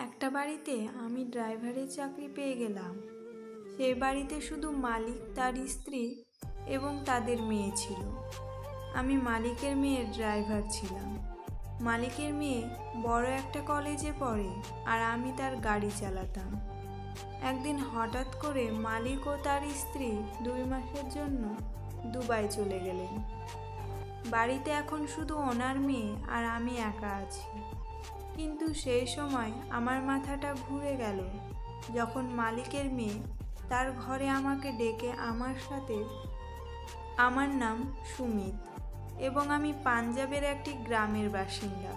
একটা বাড়িতে আমি ড্রাইভারের চাকরি পেয়ে গেলাম। সে বাড়িতে শুধু মালিক, তার স্ত্রী এবং তাদের মেয়ে ছিল। আমি মালিকের মেয়ের ড্রাইভার ছিলাম। মালিকের মেয়ে বড় একটা কলেজে পড়ে আর আমি তার গাড়ি চালাতাম। একদিন হঠাৎ করে মালিক ও তার স্ত্রী দুই মাসের জন্য দুবাই চলে গেলেন। বাড়িতে এখন শুধু ওনার মেয়ে আর আমি একা আছি। কিন্তু সেই সময় আমার মাথাটা ঘুরে গেল। যখন মালিকের মেয়ে তার ঘরে আমাকে ডেকে আমার সাথে, আমার নাম সুমিত এবং আমি পাঞ্জাবের একটি গ্রামের বাসিন্দা।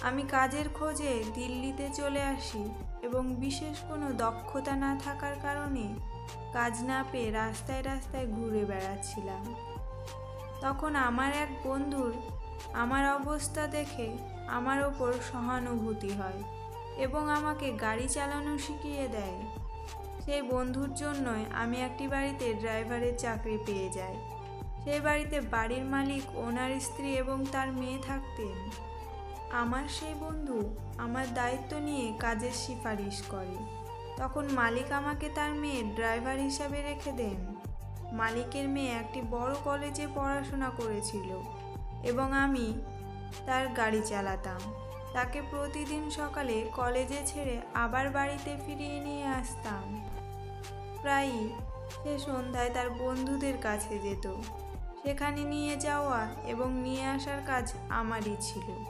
আমি কাজের খোঁজে দিল্লিতে চলে আসি এবং বিশেষ কোনো দক্ষতা না থাকার কারণে কাজ না পেয়ে রাস্তায় রাস্তায় ঘুরে বেড়াচ্ছিলাম। তখন আমার এক বন্ধুর আমার অবস্থা দেখে আমার ওপর সহানুভূতি হয় এবং আমাকে গাড়ি চালানো শিখিয়ে দেয়। সেই বন্ধুর জন্যই আমি একটি বাড়িতে ড্রাইভারের চাকরি পেয়ে যাই। সেই বাড়িতে বাড়ির মালিক, ওনার স্ত্রী এবং তার মেয়ে থাকতেন। আমার সেই বন্ধু আমার দায়িত্ব নিয়ে কাজের সিফারিশ করে। তখন মালিক আমাকে তার মেয়ে ড্রাইভার হিসাবে রেখে দেন। মালিকের মেয়ে একটি বড় কলেজে পড়াশোনা করেছিল এবং আমি তার গাড়ি চালাতাম। তাকে প্রতিদিন সকালে কলেজে ছেড়ে আবার বাড়িতে ফিরিয়ে নিয়ে আসতাম। প্রায়ই সে সন্ধ্যায় তার বন্ধুদের কাছে যেত। সেখানে নিয়ে যাওয়া এবং নিয়ে আসার কাজ আমারই ছিল।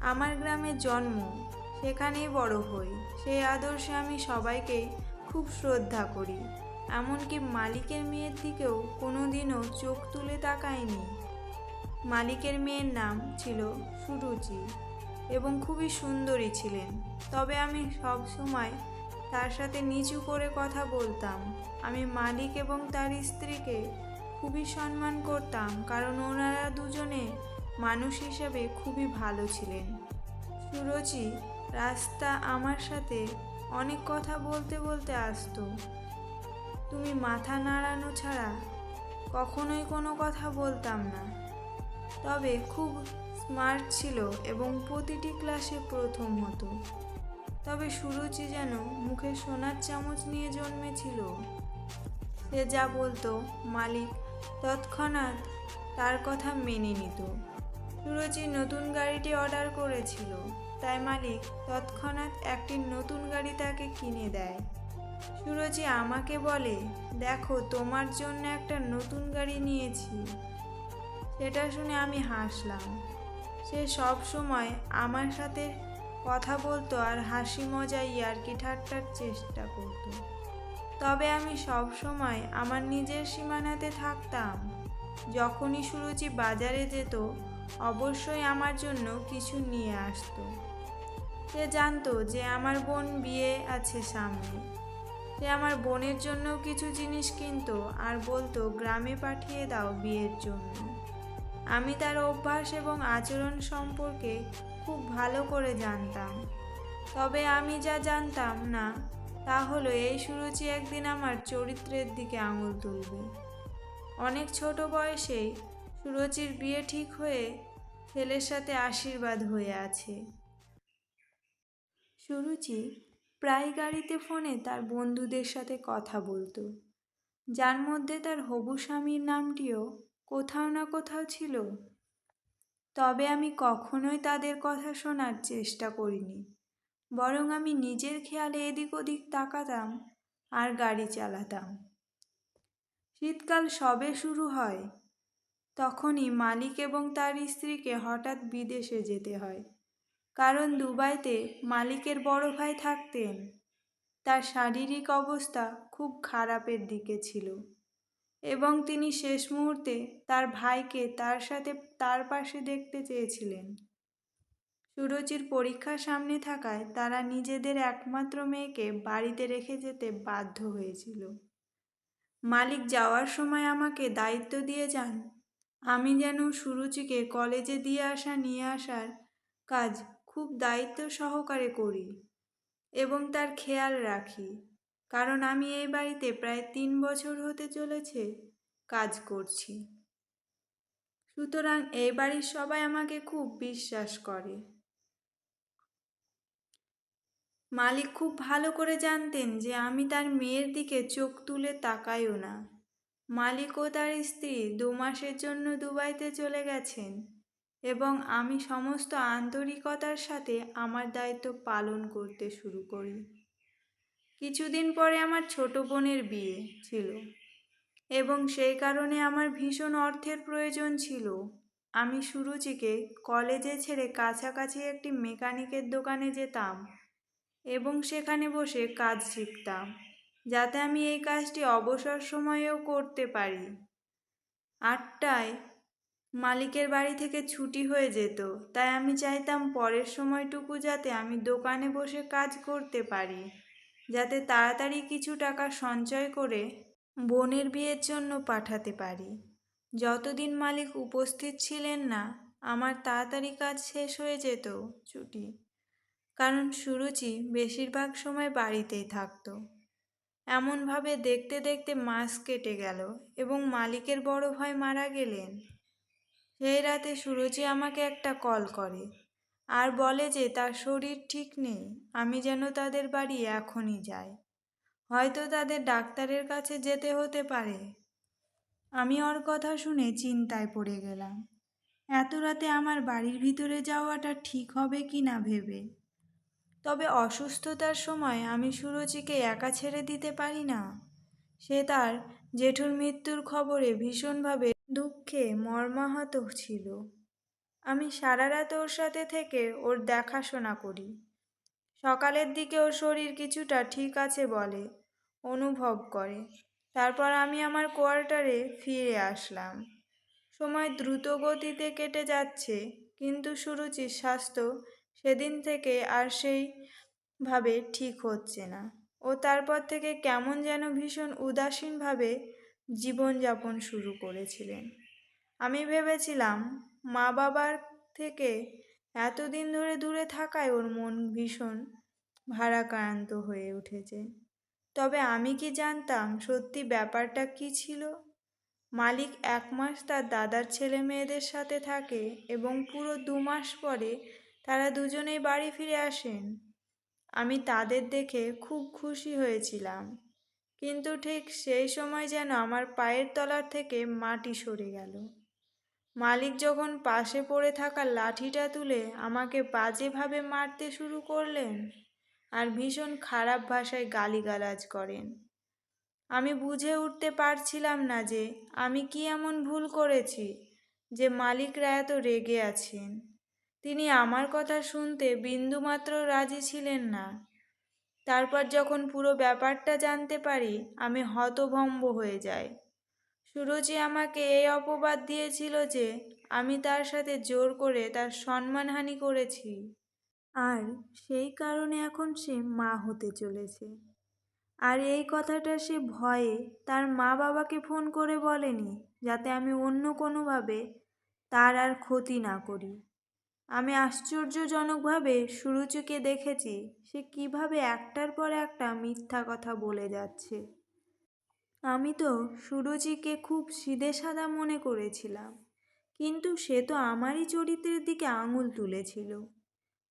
আমার গ্রামে জন্ম, সেখানেই বড় হই। সেই আদর্শে আমি সবাইকে খুব শ্রদ্ধা করি। এমনকি মালিকের মেয়ের দিকেও কোনোদিনও চোখ তুলে তাকায়নি মালিকের মেয়ের নাম ছিল সুরুচি এবং খুবই সুন্দরী ছিলেন। তবে আমি সব সময় তার সাথে নিচু করে কথা বলতাম। আমি মালিক এবং তার স্ত্রীকে খুবই সম্মান করতাম কারণ ওনারা দুজনে মানুষ হিসাবে খুবই ভালো ছিলেন। সুরচি রাস্তা আমার সাথে অনেক কথা বলতে বলতে আসতো। তুমি মাথা নাড়ানো ছাড়া কখনোই কোনো কথা বলতাম না। তবে খুব স্মার্ট ছিল এবং প্রতিটি ক্লাসে প্রথম হতো। তবে সুরুচি যেন মুখে সোনার চামচ নিয়ে জন্মেছিল। সে যা বলতো, মালিক তৎক্ষণাৎ তার কথা মেনে নিত। সুরুচি নতুন গাড়িটি অর্ডার করেছিল, তাই মালিক তৎক্ষণাৎ একটি নতুন গাড়ি তাকে কিনে দেয়। সুরজি আমাকে বলে, দেখো, তোমার জন্য একটা নতুন গাড়ি নিয়েছি। সেটা শুনে আমি হাসলাম। সে সব সময় আমার সাথে কথা বলতো আর হাসি মজা ইয়ার্কি ঠাট্টার চেষ্টা করতো। তবে আমি সব সময় আমার নিজের সীমানাতে থাকতাম। যখনই সুরুচি বাজারে যেত, অবশ্যই আমার জন্য কিছু নিয়ে আসতো। সে জানতো যে আমার বোন বিয়ে আছে সামনে। সে আমার বোনের জন্য কিছু জিনিস কিনতো আর বলতো, গ্রামে পাঠিয়ে দাও বিয়ের জন্য। আমি তার অভ্যাস এবং আচরণ সম্পর্কে খুব ভালো করে জানতাম। তবে আমি যা জানতাম না, তা হলো এই সুরুচি একদিন আমার চরিত্রের দিকে আঙুল তুলবে। অনেক ছোট বয়সেই সুরুচির বিয়ে ঠিক হয়ে ছেলের সাথে আশীর্বাদ হয়ে আছে। সুরুচি প্রায় গাড়িতে ফোনে তার বন্ধুদের সাথে কথা বলতো। যার মধ্যে তার হবু স্বামীর নামটিও কোথাও না কোথাও ছিল। তবে আমি কখনোই তাদের কথা শোনার চেষ্টা করিনি। বরং আমি নিজের খেয়ালে এদিক ওদিক তাকাতাম আর গাড়ি চালাতাম। শীতকাল সবে শুরু হয়। তখনই মালিক এবং তার স্ত্রীকে হঠাৎ বিদেশে যেতে হয়। কারণ দুবাইতে মালিকের বড় ভাই থাকতেন। তার শারীরিক অবস্থা খুব খারাপের দিকে ছিল। এবং তিনি শেষ মুহূর্তে তার ভাইকে তার সাথে তার পাশে দেখতে চেয়েছিলেন। সুরজির পরীক্ষা সামনে থাকায় তারা নিজেদের একমাত্র মেয়েকে বাড়িতে রেখে যেতে বাধ্য হয়েছিল। মালিক যাওয়ার সময় আমাকে দায়িত্ব দিয়ে যান, আমি যেন সুরুচিকে কলেজে দিয়ে আসা নিয়ে আসার কাজ খুব দায়িত্ব সহকারে করি এবং তার খেয়াল রাখি। কারণ আমি এই বাড়িতে প্রায় তিন বছর হতে চলেছে কাজ করছি। সুতরাং এই বাড়ির সবাই আমাকে খুব বিশ্বাস করে। মালিক খুব ভালো করে জানতেন যে আমি তার মেয়ের দিকে চোখ তুলে তাকাইও না। মালিক ও তার স্ত্রী দু মাসের জন্য দুবাইতে চলে গেছেন এবং আমি সমস্ত আন্তরিকতার সাথে আমার দায়িত্ব পালন করতে শুরু করি। কিছুদিন পরে আমার ছোট বোনের বিয়ে ছিল এবং সেই কারণে আমার ভীষণ অর্থের প্রয়োজন ছিল। আমি সুরুচিকে কলেজে ছেড়ে কাছাকাছি একটি মেকানিকের দোকানে যেতাম এবং সেখানে বসে কাজ শিখতাম, যাতে আমি এই কাজটি অবসর সময়েও করতে পারি। আটটায় মালিকের বাড়ি থেকে ছুটি হয়ে যেত, তাই আমি চাইতাম পরের সময়টুকু যাতে আমি দোকানে বসে কাজ করতে পারি। যাতে তাড়াতাড়ি কিছু টাকা সঞ্চয় করে বোনের বিয়ের জন্য পাঠাতে পারি। যতদিন মালিক উপস্থিত ছিলেন না, আমার তাড়াতাড়ি কাজ শেষ হয়ে যেত ছুটি। কারণ সুরুচি বেশিরভাগ সময় বাড়িতেই থাকত। এমনভাবে দেখতে দেখতে মাস কেটে গেল এবং মালিকের বড় ভাই মারা গেলেন। সেই রাতে সুরুচি আমাকে একটা কল করে। আর বলে যে, তার শরীর ঠিক নেই, আমি যেন তাদের বাড়ি এখনই যাই। হয়তো তাদের ডাক্তারের কাছে যেতে হতে পারে। আমি ওর কথা শুনে চিন্তায় পড়ে গেলাম। এত রাতে আমার বাড়ির ভিতরে যাওয়াটা ঠিক হবে কি না ভেবে? তবে অসুস্থতার সময় আমি সুরজিকে একা ছেড়ে দিতে পারি না। সে তার জেঠুর মৃত্যুর খবরে ভীষণভাবে দুঃখে মর্মাহত ছিল। আমি সারা রাত ওর সাথে থেকে ওর দেখাশোনা করি। সকালের দিকে ওর শরীর কিছুটা ঠিক আছে বলে অনুভব করে। তারপর আমি আমার কোয়ার্টারে ফিরে আসলাম। সময় দ্রুত গতিতে কেটে যাচ্ছে, কিন্তু সুরুচির স্বাস্থ্য সেদিন থেকে আর সেইভাবে ঠিক হচ্ছে না। ও তারপর থেকে কেমন যেন ভীষণ উদাসীনভাবে জীবনযাপন শুরু করেছিলেন। আমি ভেবেছিলাম মা বাবার থেকে এতদিন ধরে দূরে থাকায় ওর মন ভীষণ ভারাক্রান্ত হয়ে উঠেছে। তবে আমি কি জানতাম সত্যি ব্যাপারটা কি ছিল? মালিক এক মাস তার দাদার ছেলে মেয়েদের সাথে থাকে এবং পুরো দু মাস পরে তারা দুজনেই বাড়ি ফিরে আসেন। আমি তাদের দেখে খুব খুশি হয়েছিলাম। কিন্তু ঠিক সেই সময় যেন আমার পায়ের তলার থেকে মাটি সরে গেল। মালিক যখন পাশে পড়ে থাকা লাঠিটা তুলে আমাকে বাজেভাবে মারতে শুরু করলেন আর ভীষণ খারাপ ভাষায় গালিগালাজ করেন। আমি বুঝে উঠতে পারছিলাম না যে আমি কি এমন ভুল করেছি যে মালিকরা এত রেগে আছেন। তিনি আমার কথা শুনতে বিন্দুমাত্র রাজি ছিলেন না। তারপর যখন পুরো ব্যাপারটা জানতে পারি, আমি হতভম্ব হয়ে যাই। সুরজি আমাকে এই অপবাদ দিয়েছিল যে আমি তার সাথে জোর করে তার সম্মানহানি করেছি। আর সেই কারণে এখন সে মা হতে চলেছে। আর এই কথাটা সে ভয়ে তার মা বাবাকে ফোন করে বলেনি যাতে আমি অন্য কোনোভাবে তার আর ক্ষতি না করি। আমি আশ্চর্যজনকভাবে সুরুচিকে দেখেছি সে কীভাবে একটার পর একটা মিথ্যা কথা বলে যাচ্ছে। আমি তো সুরুচিকে খুব সিধে সাদা মনে করেছিলাম। কিন্তু সে তো আমারই চরিত্রের দিকে আঙুল তুলেছিল।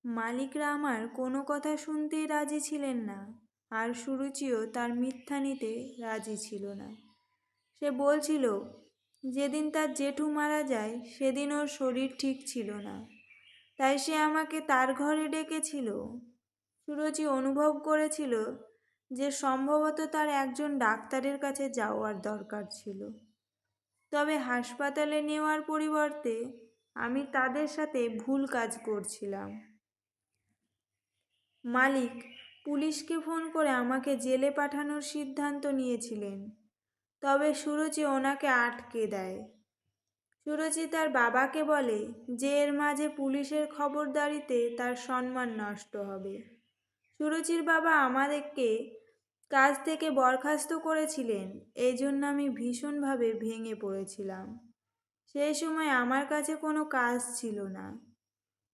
মালিকরা আমার কোনো কথা শুনতেই রাজি ছিলেন না, আর সুরুচিও তার মিথ্যা নিতে রাজি ছিল না। সে বলছিল, যেদিন তার জেঠু মারা যায়, সেদিন ওর শরীর ঠিক ছিল না। তাই সে আমাকে তার ঘরে ডেকেছিল। সুরজি অনুভব করেছিল যে সম্ভবত তার একজন ডাক্তারের কাছে যাওয়ার দরকার ছিল। তবে হাসপাতালে নেওয়ার পরিবর্তে আমি তাদের সাথে ভুল কাজ করছিলাম। মালিক পুলিশকে ফোন করে আমাকে জেলে পাঠানোর সিদ্ধান্ত নিয়েছিলেন। তবে সুরজি ওনাকে আটকে দেয়। সুরজি তার বাবাকে বলে, যে এর মাঝে পুলিশের খবরদারিতে তার সম্মান নষ্ট হবে। সুরজির বাবা আমাদেরকে কাজ থেকে বরখাস্ত করেছিলেন এই জন্য আমি ভীষণভাবে ভেঙে পড়েছিলাম। সেই সময় আমার কাছে কোনো কাজ ছিল না।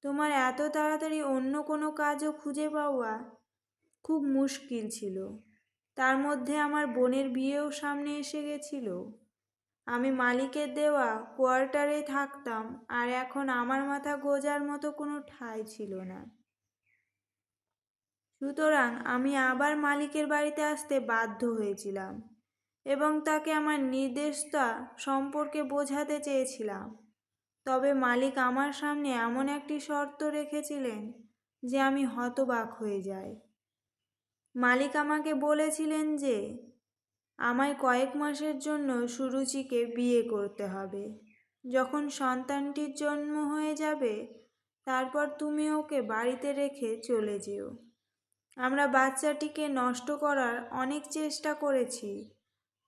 তোমার এত তাড়াতাড়ি অন্য কোনো কাজও খুঁজে পাওয়া খুব মুশকিল ছিল। তার মধ্যে আমার বোনের বিয়েও সামনে এসে গেছিল। আমি মালিকের দেওয়া কোয়ার্টারে থাকতাম আর এখন আমার মাথা গোজার মতো কোনো ঠাঁই ছিল না। সুতরাং আমি আবার মালিকের বাড়িতে আসতে বাধ্য হয়েছিলাম এবং তাকে আমার নির্দেশতা সম্পর্কে বোঝাতে চেয়েছিলাম। তবে মালিক আমার সামনে এমন একটি শর্ত রেখেছিলেন যে আমি হতবাক হয়ে যাই। মালিক আমাকে বলেছিলেন যে, আমায় কয়েক মাসের জন্য সুরুচিকে বিয়ে করতে হবে। যখন সন্তানটির জন্ম হয়ে যাবে, তারপর তুমি ওকে বাড়িতে রেখে চলে যেও। আমরা বাচ্চাটিকে নষ্ট করার অনেক চেষ্টা করেছি,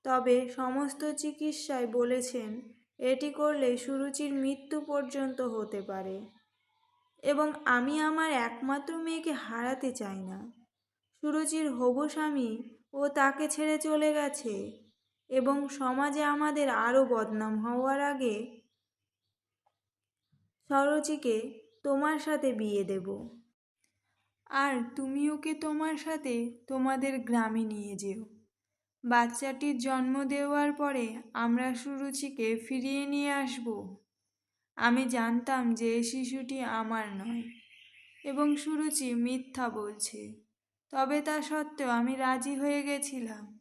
তবে সমস্ত চিকিৎসায় বলেছেন এটি করলে সুরুচির মৃত্যু পর্যন্ত হতে পারে। এবং আমি আমার একমাত্র মেয়েকে হারাতে চাই না। সুরুচির হবু স্বামী ও তাকে ছেড়ে চলে গেছে এবং সমাজে আমাদের আরও বদনাম হওয়ার আগে সরোচিকে তোমার সাথে বিয়ে দেব। আর তুমি ওকে তোমার সাথে তোমাদের গ্রামে নিয়ে যেও। বাচ্চাটির জন্ম দেওয়ার পরে আমরা সুরুচিকে ফিরিয়ে নিয়ে আসব। আমি জানতাম যে শিশুটি আমার নয় এবং সুরুচি মিথ্যা বলছে। তবে তা সত্ত্বেও আমি রাজি হয়ে গেছিলাম।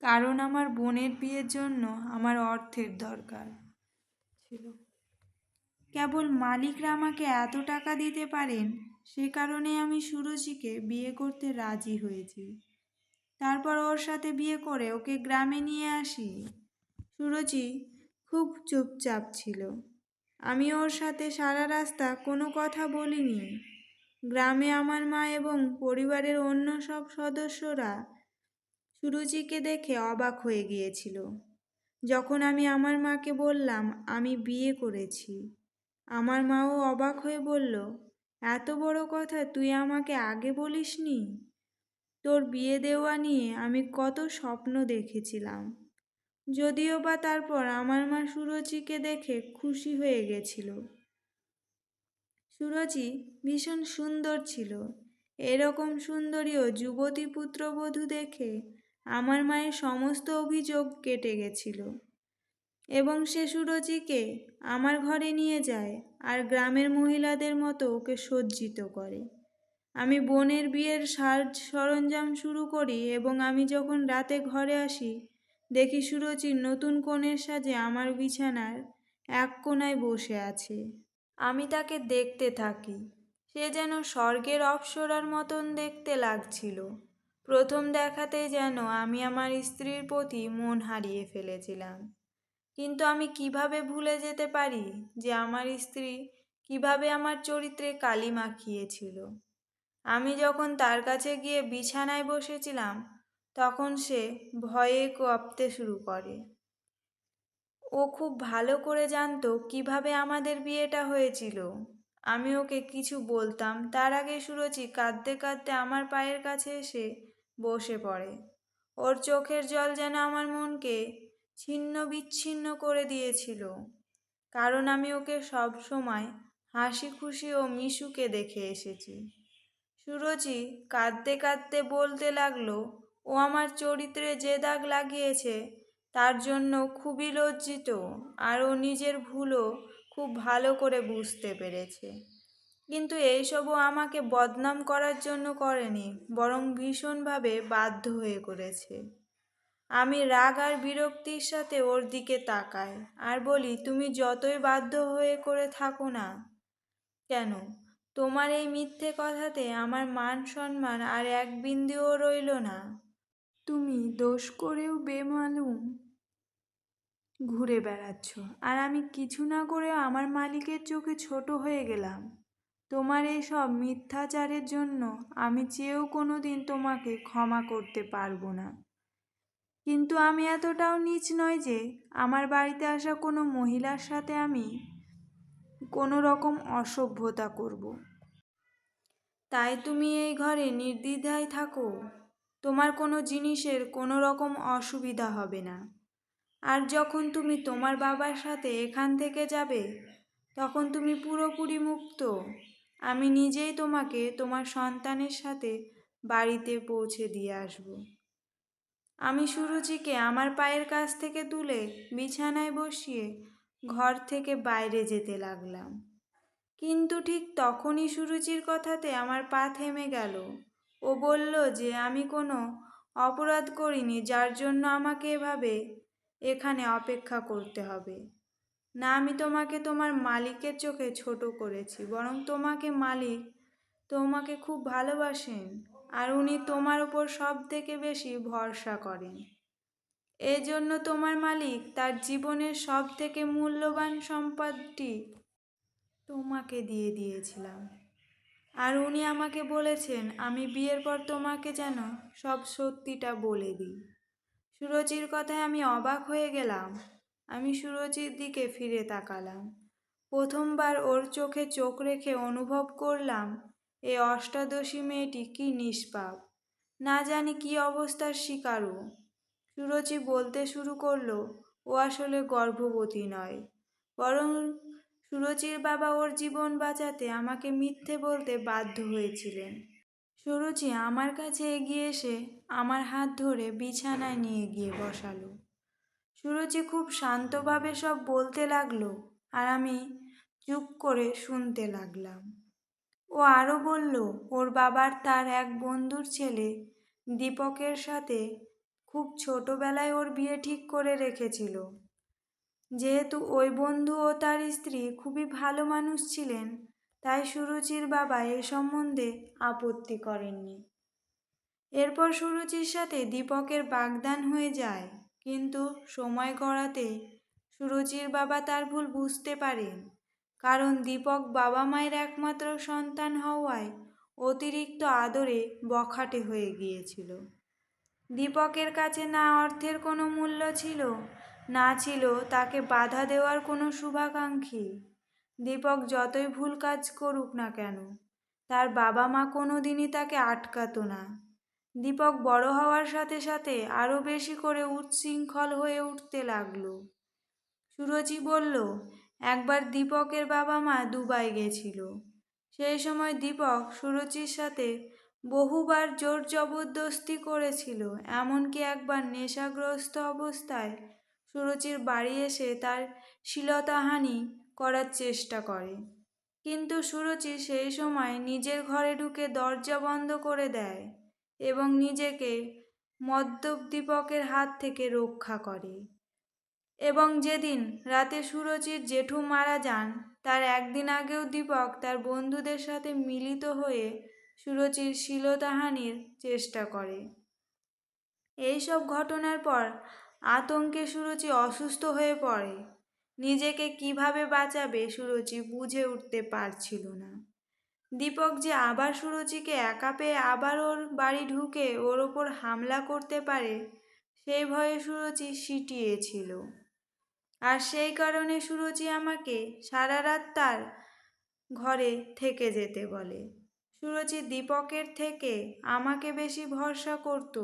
কারণ আমার বোনের বিয়ের জন্য আমার অর্থের দরকার ছিল। কেবল মালিকরা আমাকে এত টাকা দিতে পারেন? সে কারণে আমি সুরুচিকে বিয়ে করতে রাজি হয়েছি। তারপর ওর সাথে বিয়ে করে ওকে গ্রামে নিয়ে আসি। সুরুচি খুব চুপচাপ ছিল। আমি ওর সাথে সারা রাস্তা কোনো কথা বলিনি। গ্রামে আমার মা এবং পরিবারের অন্য সব সদস্যরা সুরুচিকে দেখে অবাক হয়ে গিয়েছিল। যখন আমি আমার মাকে বললাম, আমি বিয়ে করেছি। আমার মাও অবাক হয়ে বলল, এত বড় কথা তুই আমাকে আগে বলিসনি? তোর বিয়ে দেওয়া নিয়ে আমি কত স্বপ্ন দেখেছিলাম। যদিও বা তারপর আমার মা সুরচিকে দেখে খুশি হয়ে গেছিল। সুরচি ভীষণ সুন্দর ছিল। এরকম সুন্দরী ও যুবতী পুত্রবধূ দেখে আমার মায়ের সমস্ত অভিযোগ কেটে গেছিল। এবং সে সুরচিকে আমার ঘরে নিয়ে যায় আর গ্রামের মহিলাদের মতো ওকে সজ্জিত করে। আমি বোনের বিয়ের সাজ সরঞ্জাম শুরু করি এবং আমি যখন রাতে ঘরে আসি, দেখি সুরচির নতুন কনের সাজে আমার বিছানার এক কোনায় বসে আছে। আমি তাকে দেখতে থাকি। সে যেন স্বর্গের অপ্সরার মতন দেখতে লাগছিল। প্রথম দেখাতে যেন আমি আমার স্ত্রীর প্রতি মন হারিয়ে ফেলেছিলাম। কিন্তু আমি কীভাবে ভুলে যেতে পারি যে আমার স্ত্রী কীভাবে আমার চরিত্রে কালি মাখিয়েছিল? আমি যখন তার কাছে গিয়ে বিছানায় বসেছিলাম, তখন সে ভয়ে কাঁপতে শুরু করে। ও খুব ভালো করে জানতো কীভাবে আমাদের বিয়েটা হয়েছিল। আমি ওকে কিছু বলতাম, তার আগে সুরচি কাঁদতে কাঁদতে আমার পায়ের কাছে এসে বসে পড়ে। ওর চোখের জল যেন আমার মনকে ছিন্ন বিচ্ছিন্ন করে দিয়েছিল। কারণ আমি ওকে সব সময় হাসি, খুশি ও মিশুকে দেখে এসেছি। সুরজি কাঁদতে কাঁদতে বলতে লাগল, ও আমার চরিত্রে যে দাগ লাগিয়েছে, তার জন্য খুবই লজ্জিত, আর ও নিজের ভুলও খুব ভালো করে বুঝতে পেরেছে। কিন্তু এইসবও আমাকে বদনাম করার জন্য করেনি, বরং ভীষণভাবে বাধ্য হয়ে করেছে। আমি রাগ আর বিরক্তির সাথে ওর দিকে তাকাই আর বলি, তুমি যতই বাধ্য হয়ে করে থাকো না কেন? তোমার এই মিথ্যে কথাতে আমার মান সম্মান আর এক বিন্দুও রইল না। তুমি দোষ করেও বেমালুম। ঘুরে বেড়াচ্ছ। আর আমি কিছু না করেও আমার মালিকের চোখে ছোট হয়ে গেলাম। তোমার এই সব মিথ্যাচারের জন্য আমি চেয়েও কোনো দিন তোমাকে ক্ষমা করতে পারব না। কিন্তু আমি এতটাও নিচ নয় যে আমার বাড়িতে আসা কোনো মহিলার সাথে আমি কোনো রকম অসভ্যতা করব। তাই তুমি এই ঘরে নির্দ্বিধায় থাকো। তোমার কোনো জিনিসের কোনো রকম অসুবিধা হবে না। আর যখন তুমি তোমার বাবার সাথে এখান থেকে যাবে, তখন তুমি পুরোপুরি মুক্ত। আমি নিজেই তোমাকে তোমার সন্তানের সাথে বাড়িতে পৌঁছে দিয়ে আসব। আমি সুরুচিকে আমার পায়ের কাছ থেকে তুলে বিছানায় বসিয়ে ঘর থেকে বাইরে যেতে লাগলাম। কিন্তু ঠিক তখনই সুরুচির কথাতে আমার পা থেমে গেল। ও বলল যে আমি কোনো অপরাধ করিনি, যার জন্য আমাকে এভাবে এখানে অপেক্ষা করতে হবে। না, আমি তোমাকে তোমার মালিকের চোখে ছোট করেছি, বরং তোমাকে মালিক তোমাকে খুব ভালোবাসেন। আর উনি তোমার উপর সব থেকে বেশি ভরসা করেন। এই জন্য তোমার মালিক তার জীবনের সব থেকে মূল্যবান সম্পদটি তোমাকে দিয়ে দিয়েছিলাম। আর উনি আমাকে বলেছেন, আমি বিয়ের পর তোমাকে যেন সব সত্যিটা বলে দিই। সুরজির কথায় আমি অবাক হয়ে গেলাম। আমি সুরজির দিকে ফিরে তাকালাম। প্রথমবার ওর চোখে চোখ রেখে অনুভব করলাম এই অষ্টাদশী মেয়েটি কি নিষ্পাপ? না জানি কি অবস্থার শিকারও সুরচি বলতে শুরু করল, ও আসলে গর্ভবতী নয়। বরং সুরজির বাবা ওর জীবন বাঁচাতে আমাকে মিথ্যে বলতে বাধ্য হয়েছিলেন। সুরজি আমার কাছে এগিয়ে এসে আমার হাত ধরে বিছানায় নিয়ে গিয়ে বসালো। সুরজি খুব শান্তভাবে সব বলতে লাগল আর আমি চুপ করে শুনতে লাগলাম। ও আরও বলল, ওর বাবার তার এক বন্ধুর ছেলে। দীপকের সাথে খুব ছোটবেলায় ওর বিয়ে ঠিক করে রেখেছিল। যেহেতু ওই বন্ধু ও তার স্ত্রী খুবই ভালো মানুষ ছিলেন, তাই সুরুচির বাবা এ সম্বন্ধে আপত্তি করেননি। এরপর সুরুচির সাথে দীপকের বাগদান হয়ে যায়, কিন্তু সময় গড়াতে সুরুচির বাবা তার ভুল বুঝতে পারেন। কারণ দীপক বাবা মায়ের একমাত্র সন্তান হওয়ায় অতিরিক্ত আদরে বখাটে হয়ে গিয়েছিল। দীপকের কাছে না অর্থের কোনো মূল্য ছিল, না ছিল তাকে বাধা দেওয়ার কোনো শুভাকাঙ্ক্ষী। দীপক যতই ভুল কাজ করুক না কেন, তার বাবা মা কোনো দিনই তাকে আটকাতো না। দীপক বড় হওয়ার সাথে সাথে আরও বেশি করে উচ্ছৃঙ্খল হয়ে উঠতে লাগল। সুরজি বলল একবার দীপকের বাবা মা দুবাই গেছিল। সেই সময় দীপক সুরুচির সাথে বহুবার জোর জবরদস্তি করেছিল, এমনকি একবার নেশাগ্রস্ত অবস্থায় সুরুচির বাড়ি এসে তার শিলতাহানি করার চেষ্টা করে। কিন্তু সুরুচি সেই সময় নিজের ঘরে ঢুকে দরজা বন্ধ করে দেয় এবং নিজেকে মদ্যপ দীপকের হাত থেকে রক্ষা করে। এবং যেদিন রাতে সুরজির জেঠু মারা যান, তার একদিন আগেও দীপক তার বন্ধুদের সাথে মিলিত হয়ে সুরচির শিলতাহানির চেষ্টা করে। এইসব ঘটনার পর আতঙ্কে সুরুচি অসুস্থ হয়ে পড়ে। নিজেকে কীভাবে বাঁচাবে সুরচি বুঝে উঠতে পারছিল না। দীপক যে আবার সুরুচিকে একা পেয়ে আবার ওর বাড়ি ঢুকে ওর ওপর হামলা করতে পারে, সেই ভয়ে সুরুচি সিটিয়েছিল আর সেই কারণে সুরুচি আমাকে সারা রাত তার ঘরে থেকে যেতে বলে। সুরজি দীপকের থেকে আমাকে বেশি ভরসা করত।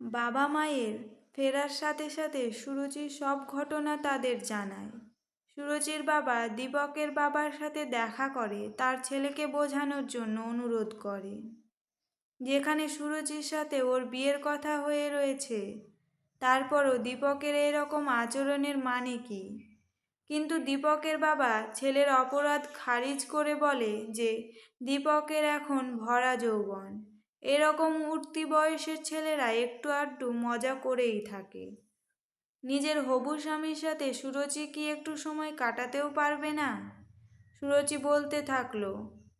বাবা মায়ের ফেরার সাথে সাথে সুরুচির সব ঘটনা তাদের জানায়। সুরজির বাবা দীপকের বাবার সাথে দেখা করে, তার ছেলেকে বোঝানোর জন্য অনুরোধ করে। যেখানে সুরজির সাথে ওর বিয়ের কথা হয়ে রয়েছে তারপরও দীপকের এরকম আচরণের মানে কি? কিন্তু দীপকের বাবা ছেলের অপরাধ খারিজ করে বলে যে, দীপকের এখন ভরা যৌবন। এরকম উঠতি বয়সের ছেলেরা একটু আধটু মজা করেই থাকে। নিজের হবু স্বামীর সাথে সুরচি কি একটু সময় কাটাতেও পারবে না? সুরচি বলতে থাকল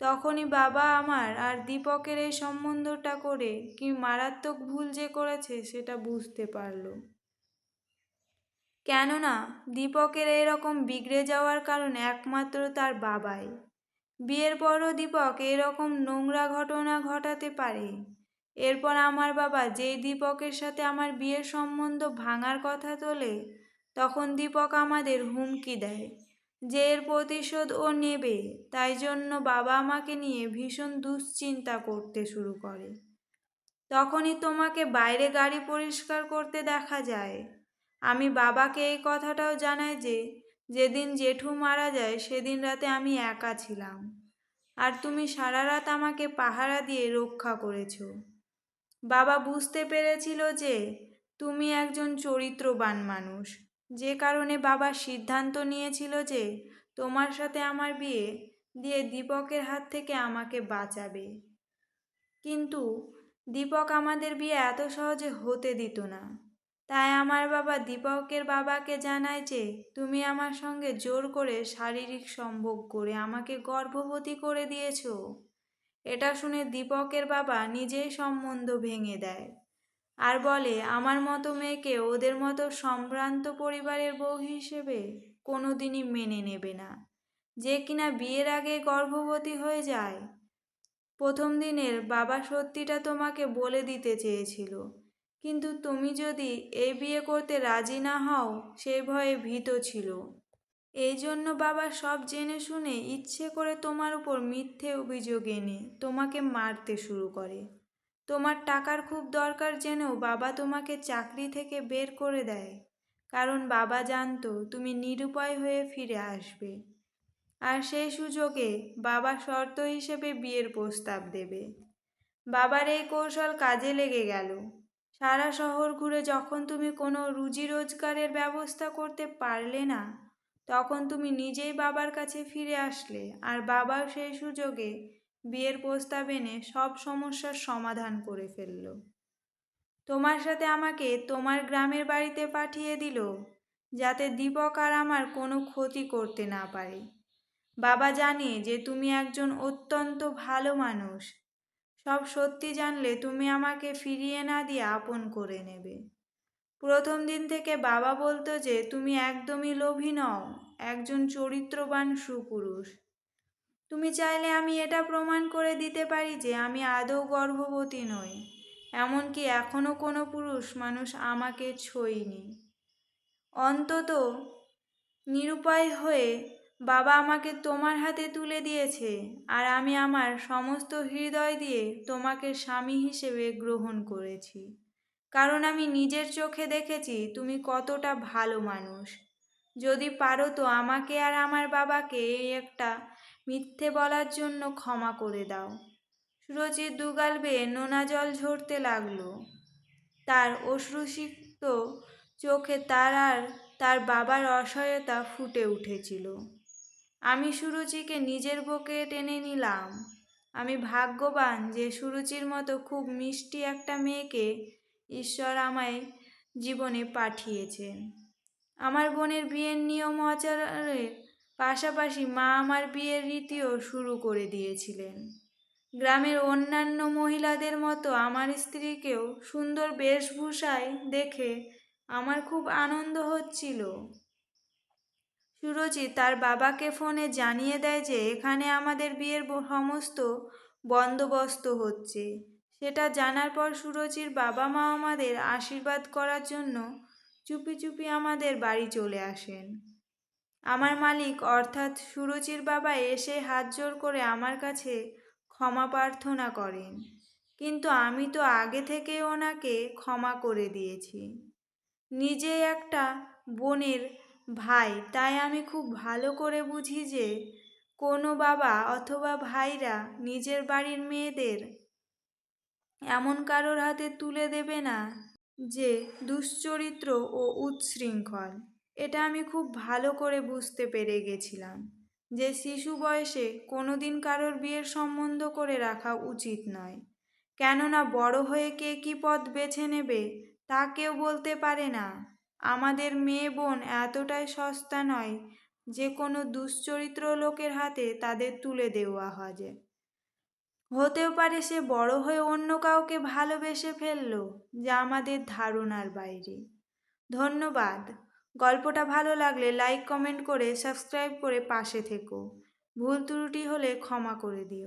তখনই বাবা আমার আর দীপকের এই সম্বন্ধটা করে কি মারাত্মক ভুল যে করেছে সেটা বুঝতে পারল। কেননা দীপকের এরকম বিগড়ে যাওয়ার কারণ একমাত্র তার বাবাই। বিয়ের পরও দীপক এরকম নোংরা ঘটনা ঘটাতে পারে। এরপর আমার বাবা যেই দীপকের সাথে আমার বিয়ের সম্বন্ধ ভাঙার কথা তোলে, তখন দীপক আমাদের হুমকি দেয়। যে এর প্রতিশোধ ও নেবে, তাই জন্য বাবা আমাকে নিয়ে ভীষণ দুশ্চিন্তা করতে শুরু করে। তখনই তোমাকে বাইরে গাড়ি পরিষ্কার করতে দেখা যায়। আমি বাবাকে এই কথাটাও জানাই যে, যেদিন জেঠু মারা যায়, সেদিন রাতে আমি একা ছিলাম। আর তুমি সারা রাত আমাকে পাহারা দিয়ে রক্ষা করেছ। বাবা বুঝতে পেরেছিল যে, তুমি একজন চরিত্রবান মানুষ। যে কারণে বাবা সিদ্ধান্ত নিয়েছিল যে তোমার সাথে আমার বিয়ে দিয়ে দীপকের হাত থেকে আমাকে বাঁচাবে। কিন্তু দীপক আমাদের বিয়ে এত সহজে হতে দিত না। তাই আমার বাবা দীপকের বাবাকে জানায় যে তুমি আমার সঙ্গে জোর করে শারীরিক সম্ভোগ করে আমাকে গর্ভবতী করে দিয়েছ। এটা শুনে দীপকের বাবা নিজেই সম্বন্ধ ভেঙে দেয়। আর বলে, আমার মতো মেয়েকে ওদের মতো সম্ভ্রান্ত পরিবারের বউ হিসেবে কোনো দিনই মেনে নেবে না। যে কিনা বিয়ের আগে গর্ভবতী হয়ে যায়। প্রথম দিনের বাবা সত্যিটা তোমাকে বলে দিতে চেয়েছিল। কিন্তু তুমি যদি এই বিয়ে করতে রাজি না হও, সে ভয়ে ভীত ছিল। এই জন্য বাবা সব জেনে শুনে ইচ্ছে করে তোমার উপর মিথ্যে অভিযোগ এনে তোমাকে মারতে শুরু করে। তোমার টাকার খুব দরকার জেনেও বাবা তোমাকে চাকরি থেকে বের করে দেয়। কারণ বাবা জানতো তুমি নিরুপায় হয়ে ফিরে আসবে। আর সেই সুযোগে বাবা শর্ত হিসেবে বিয়ের প্রস্তাব দেবে। বাবার এই কৌশল কাজে লেগে গেল। সারা শহর ঘুরে যখন তুমি কোনো রুজি রোজগারের ব্যবস্থা করতে পারলে না, তখন তুমি নিজেই বাবার কাছে ফিরে আসলে। আর বাবাও সেই সুযোগে বিয়ের প্রস্তাব এনে সব সমস্যার সমাধান করে ফেলল। তোমার সাথে আমাকে তোমার গ্রামের বাড়িতে পাঠিয়ে দিল, যাতে দীপক আর আমার কোনো ক্ষতি করতে না পারে। বাবা জানে যে তুমি একজন অত্যন্ত ভালো মানুষ। সব সত্যি জানলে তুমি আমাকে ফিরিয়ে না দিয়ে আপন করে নেবে। প্রথম দিন থেকে বাবা বলতো যে, তুমি একদমই লোভী নও, একজন চরিত্রবান সুপুরুষ। তুমি চাইলে আমি এটা প্রমাণ করে দিতে পারি যে আমি আদৌ গর্ভবতী নই। এমনকি এখনও কোনো পুরুষ মানুষ আমাকে ছইনি অন্তত নিরুপায় হয়ে বাবা আমাকে তোমার হাতে তুলে দিয়েছে আর আমি আমার সমস্ত হৃদয় দিয়ে তোমাকে স্বামী হিসেবে গ্রহণ করেছি। কারণ আমি নিজের চোখে দেখেছি তুমি কতটা ভালো মানুষ। যদি পারো তো আমাকে আর আমার বাবাকে এই একটা মিথ্যে বলার জন্য ক্ষমা করে দাও। সুরজিৎ দুগাল বেয়ে নোনা জল ঝরতে লাগল। তার অশ্রুসিক্ত চোখে তার আর তার বাবার অসহায়তা ফুটে উঠেছিল। আমি সুরুচিকে নিজের বুকে টেনে নিলাম। আমি ভাগ্যবান যে সুরুচির মতো খুব মিষ্টি একটা মেয়েকে ঈশ্বর আমায় জীবনে পাঠিয়েছেন। আমার বোনের বিয়ের নিয়ম আচারের পাশাপাশি মা আমার বিয়ের রীতিও শুরু করে দিয়েছিলেন। গ্রামের অন্যান্য মহিলাদের মতো আমার স্ত্রীকেও সুন্দর বেশভূষায় দেখে আমার খুব আনন্দ হচ্ছিল। সুরজি তার বাবাকে ফোনে জানিয়ে দেয় যে এখানে আমাদের বিয়ের সমস্ত বন্দোবস্ত হচ্ছে। সেটা জানার পর সুরজির বাবা মা আমাদের আশীর্বাদ করার জন্য চুপি চুপি আমাদের বাড়ি চলে আসেন। আমার মালিক, অর্থাৎ সুরুচির বাবা এসে হাত জোর করে আমার কাছে ক্ষমা প্রার্থনা করেন। কিন্তু আমি তো আগে থেকে ওনাকে ক্ষমা করে দিয়েছি। নিজে একটা বোনের ভাই, তাই আমি খুব ভালো করে বুঝি যে কোনো বাবা অথবা ভাইরা নিজের বাড়ির মেয়েদের এমন কারোর হাতে তুলে দেবে না যে দুশ্চরিত্র ও উচ্ছৃঙ্খল। এটা আমি খুব ভালো করে বুঝতে পেরে গেছিলাম যে শিশু বয়সে কোনো দিন কারোর বিয়ের সম্বন্ধ করে রাখা উচিত নয়। কেননা বড় হয়ে কে কী পথ বেছে নেবে তা কেউ বলতে পারে না। আমাদের মেয়ে বোন এতটাই সস্তা নয় যে কোনো দুশ্চরিত্র লোকের হাতে তাদের তুলে দেওয়া হয়। হতেও পারে সে বড় হয়ে অন্য কাউকে ভালোবেসে ফেলল যা আমাদের ধারণার বাইরে। ধন্যবাদ। গল্পটা ভালো লাগলে লাইক কমেন্ট করে সাবস্ক্রাইব করে পাশে থেকো। ভুল ত্রুটি হলে ক্ষমা করে দিও।